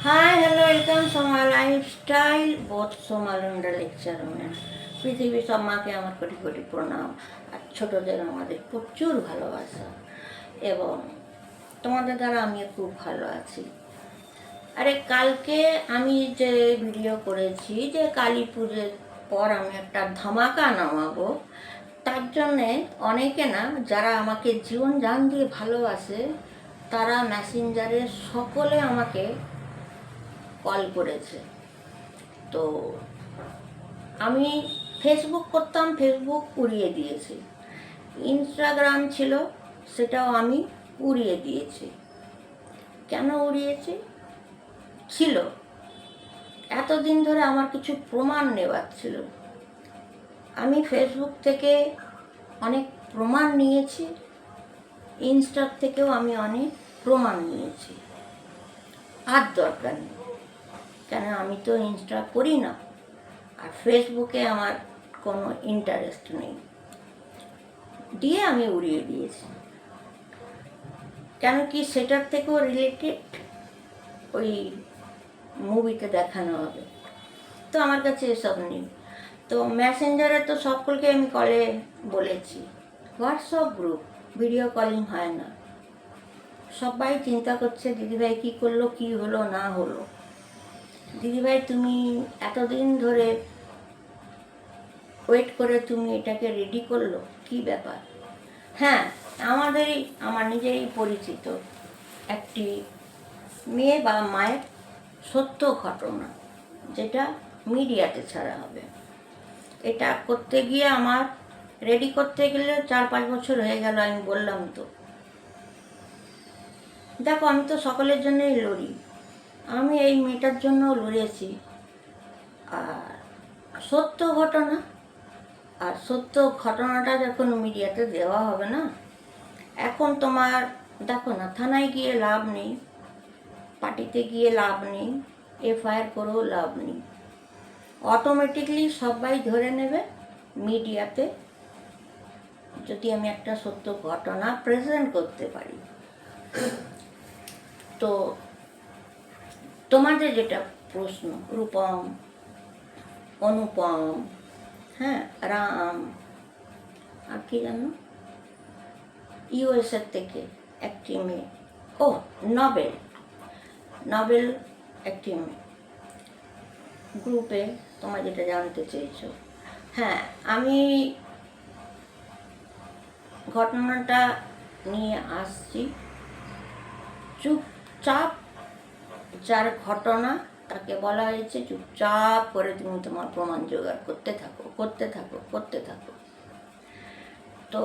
Hi hello welcome Soma lifestyle বোধ Soma লন্ডা lecture rumen পৃথিবীর সব মাকে আমার কোটি কোটি প্রণাম আর ছোটোদের আমাদের প্রচুর ভালোবাসা এবং তোমাদের দ্বারা আমিও খুব ভালো আছি আরে কালকে আমি যে ভিডিও করেছি যে কালী পুজোর পর আমি একটা ধামাকা নামাবো তার জন্যে অনেকে না যারা আমাকে জীবন জান দিয়ে ভালোবাসে তারা মেসেঞ্জারে সকলে আমাকে কল করেছে। তো আমি ফেসবুক করতাম ফেসবুক উড়িয়ে দিয়েছি। ইনস্টাগ্রাম ছিল, সেটাও আমি উড়িয়ে দিয়েছি। কেন উড়িয়েছি? ছিল। এতদিন ধরে আমার কিছু প্রমাণ নেওয়ার ছিল। আমি ফেসবুক থেকে অনেক প্রমাণ নিয়েছি ইনস্টার থেকেও আমি অনেক প্রমাণ নিয়েছি। আর দরকার নেই। কেন আমি তো ইনস্টা করি না? আর ফেসবুকে আমার কোনো ইন্টারেস্ট নেই। দিয়ে আমি উড়িয়ে দিয়েছি। কেন কি সেটার থেকেও রিলেটেড ওই মুভিতে দেখানো হবে। তো আমার কাছে এসব নেই। তো মেসেঞ্জারে তো সকলকে আমি কলে বলেছি। হোয়াটসঅ্যাপ গ্রুপ ভিডিও কলিং হয় না। সবাই চিন্তা করছে, দিদিভাই কী করল, কী হলো, না হলো? দিদিভাই, তুমি এতদিন ধরে ওয়েট করে তুমি এটাকে রেডি করল? কি ব্যাপার? হ্যাঁ আমাদেরই, আমার নিজেরই পরিচিত একটি মেয়ে বা মায়ের সত্য ঘটনা, যেটা মিডিয়াতে ছাড়া হবে। এটা করতে গিয়ে আমার রেডি করতে গেলে চার পাঁচ বছর হয়ে গেল, আমি বললাম তো। দেখো, আমি তো সকলের জন্যই লড়ি। আমি এই মেয়েটার জন্য লড়েছি। আর সত্য ঘটনা, আর সত্য ঘটনাটা যখন মিডিয়াতে দেওয়া হবে না, এখন তোমার, দেখো না, থানায় গিয়ে লাভ নেই, পার্টিতে গিয়ে লাভ নেই, এফআইআর করেও লাভ নেই। অটোমেটিকলি সবাই ধরে নেবে মিডিয়াতে যদি আমি একটা সত্য ঘটনা প্রেজেন্ট করতে পারি। তো তোমাদের যেটা প্রশ্ন, রূপম, অনুপম হ্যাঁ রাম, আর কি জানো? ইউএসএর থেকে একটি মেয়ে। ও নবেল। নবেল একটি মেয়ে। গ্রুপে তোমার যেটা জানতে চেয়েছো। হ্যাঁ আমি ঘটনাটা নিয়ে আসছি। চুপচাপ যার ঘটনা তাকে বলা হয়েছে, চুপচাপ করে তুমি তোমার প্রমাণ জোগাড় করতে থাকো করতে থাকো করতে থাকো। তো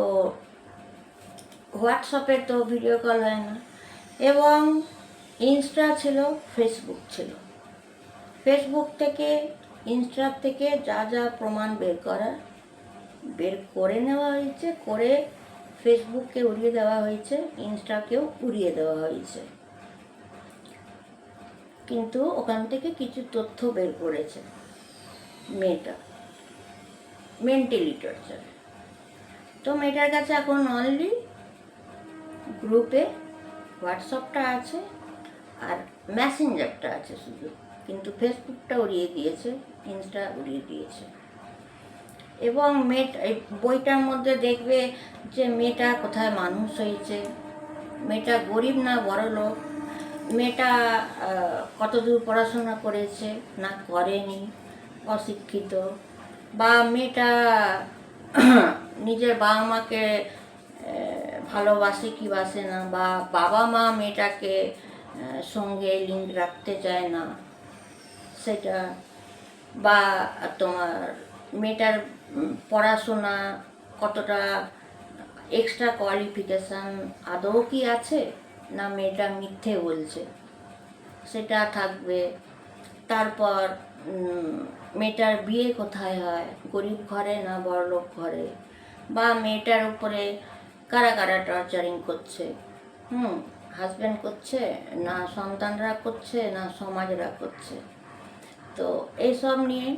হোয়াটসঅ্যাপে তো ভিডিও কল হয় না। এবং ইনস্টা ছিল, ফেসবুক ছিল। ফেসবুক থেকে, ইনস্টা থেকে যা যা প্রমাণ বের করা, বের করে নেওয়া হয়েছে, করে ফেসবুককে উড়িয়ে দেওয়া হয়েছে, ইনস্টাকেও উড়িয়ে দেওয়া হয়েছে। কিন্তু ওখান থেকে কিছু তথ্য বের করেছে মেয়েটা মেন্টালি টর্চার তো মেয়েটার কাছে এখন অনলি গ্রুপে হোয়াটসঅ্যাপটা আছে আর মেসেঞ্জারটা আছে শুধু, কিন্তু ফেসবুকটা উড়িয়ে দিয়েছে ইনস্টা উড়িয়ে দিয়েছে। এবং মেয়েটা, এই বইটার মধ্যে দেখবে যে মেয়েটা কোথায় মানুষ হয়েছে, মেয়েটা গরিব না বড় লোক মেয়েটা কতদূর পড়াশোনা করেছে না করেনি, অশিক্ষিত, বা মেয়েটা নিজের বাবা মাকে ভালোবাসে কি বাসে না, বা বাবা মা মেয়েটাকে সঙ্গে লিঙ্ক রাখতে চায় না, সেটা, বা তোমার মেয়েটার পড়াশোনা কতটা এক্সট্রা কোয়ালিফিকেশান আদৌ কি আছে? না মেয়েটা মিথ্যে বলছে। সেটা থাকবে। তারপর মেয়েটার বিয়ে কোথায় হয়? গরিব ঘরে না বড়লোক ঘরে? বা মেয়েটার উপরে কারা কারা টর্চারিং করছে? হুম হাজব্যান্ড করছে না সন্তানরা করছে না সমাজরা করছে? তো এইসব নিয়ে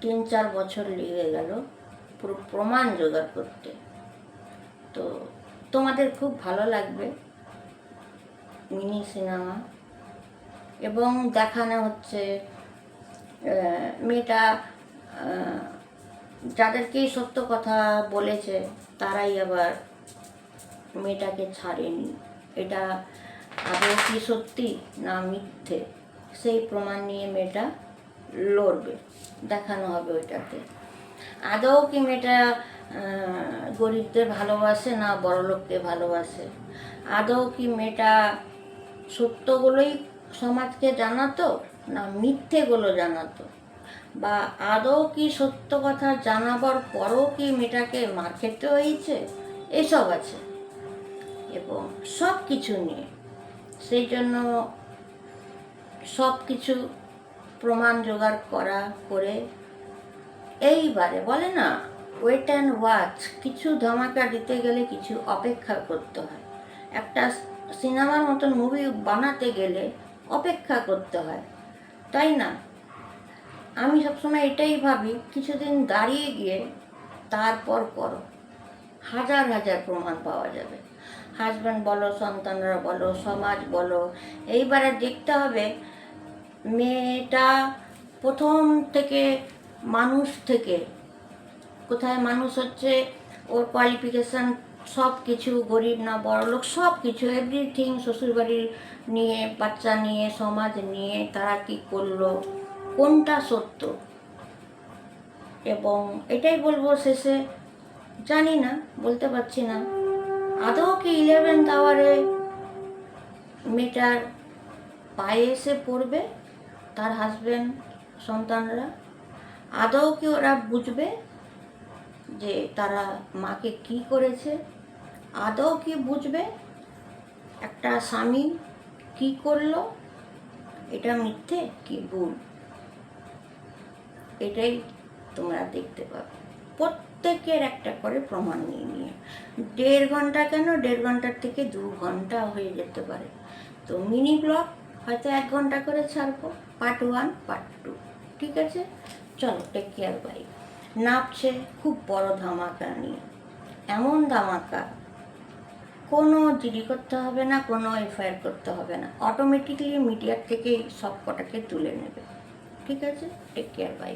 তিন চার বছর লেগে গেল পুরো প্রমাণ জোগাড় করতে। তো তোমাদের খুব ভালো লাগবে মিনি সিনেমা। এবং দেখানো হচ্ছে মেয়েটা আহ, যাদেরকে সত্য কথা বলেছে তারাই আবার মেয়েটাকে ছাড়েনি। এটা আদৌ কি সত্যি না মিথ্যে? সেই প্রমাণ নিয়ে মেয়েটা লড়বে দেখানো হবে ওইটাতে। আদৌ কি মেয়েটা গরিবদের ভালোবাসে না বড়লোককে ভালোবাসে? আদৌ কি মেয়েটা সত্যগুলোই সমাজকে জানাতো না মিথ্যেগুলো জানাতো? বা আদৌ কি সত্য কথা জানাবার পরও কি মেয়েটাকে মার খেতে হয়েছে? এসব আছে। এবং সব কিছু নিয়ে সেই জন্য সব কিছু প্রমাণ জোগাড় করা করে এইবারে বলে না ওয়েট অ্যান্ড ওয়াচ কিছু ধামাকা দিতে গেলে কিছু অপেক্ষা করতে হয়। একটা সিনেমার মতন মুভি বানাতে গেলে অপেক্ষা করতে হয়। তাই না? আমি সবসময় এটাই ভাবি, কিছুদিন দাঁড়িয়ে গিয়ে তারপর করো। হাজার হাজার প্রমাণ পাওয়া যাবে। হাজব্যান্ড বলো, সন্তানরা বলো, সমাজ বলো, এইবারে দেখতে হবে মেয়েটা প্রথম থেকে মানুষ থেকে কোথায় মানুষ হচ্ছে, ওর কোয়ালিফিকেশান সব কিছু গরিব না বড়লোক সব কিছু এভরিথিং শ্বশুরবাড়ির নিয়ে, বাচ্চা নিয়ে, সমাজ নিয়ে তারা কি করল, কোনটা সত্য? এবং এটাই বলব শেষে, জানি না, বলতে পারছি না। আদৌ কি ইলেভেন্থ আওয়ারে মেয়েটার পায়ে এসে পড়বে, তার হাজবেন্ড সন্তানরা? আদৌ কি ওরা বুঝবে? যে তারা মাকে কি করেছে? আদৌ কি বুঝবে? একটা স্বামী কি করল? এটা মিথ্যে কি ভুল? এটাই তোমরা দেখতে পাবে। প্রত্যেকের একটা করে প্রমাণ নিয়ে নিয়ে। দেড় ঘণ্টা কেন? দেড় ঘণ্টার থেকে দু ঘণ্টা হয়ে যেতে পারে। তো মিনি ব্লগ হয়তো এক ঘণ্টা করে ছাড়বো। Part one, part two. ঠিক আছে? চলো টেক কেয়ার বাই নাপছে খুব বড় ধামাকা নিয়ে। এমন ধামাকা কোনো জিডি করতে হবে না, কোনো এফআইআর করতে হবে না। অটোমেটিকলি মিডিয়ার থেকেই সব কটাকে তুলে নেবে। ঠিক আছে? Take care bye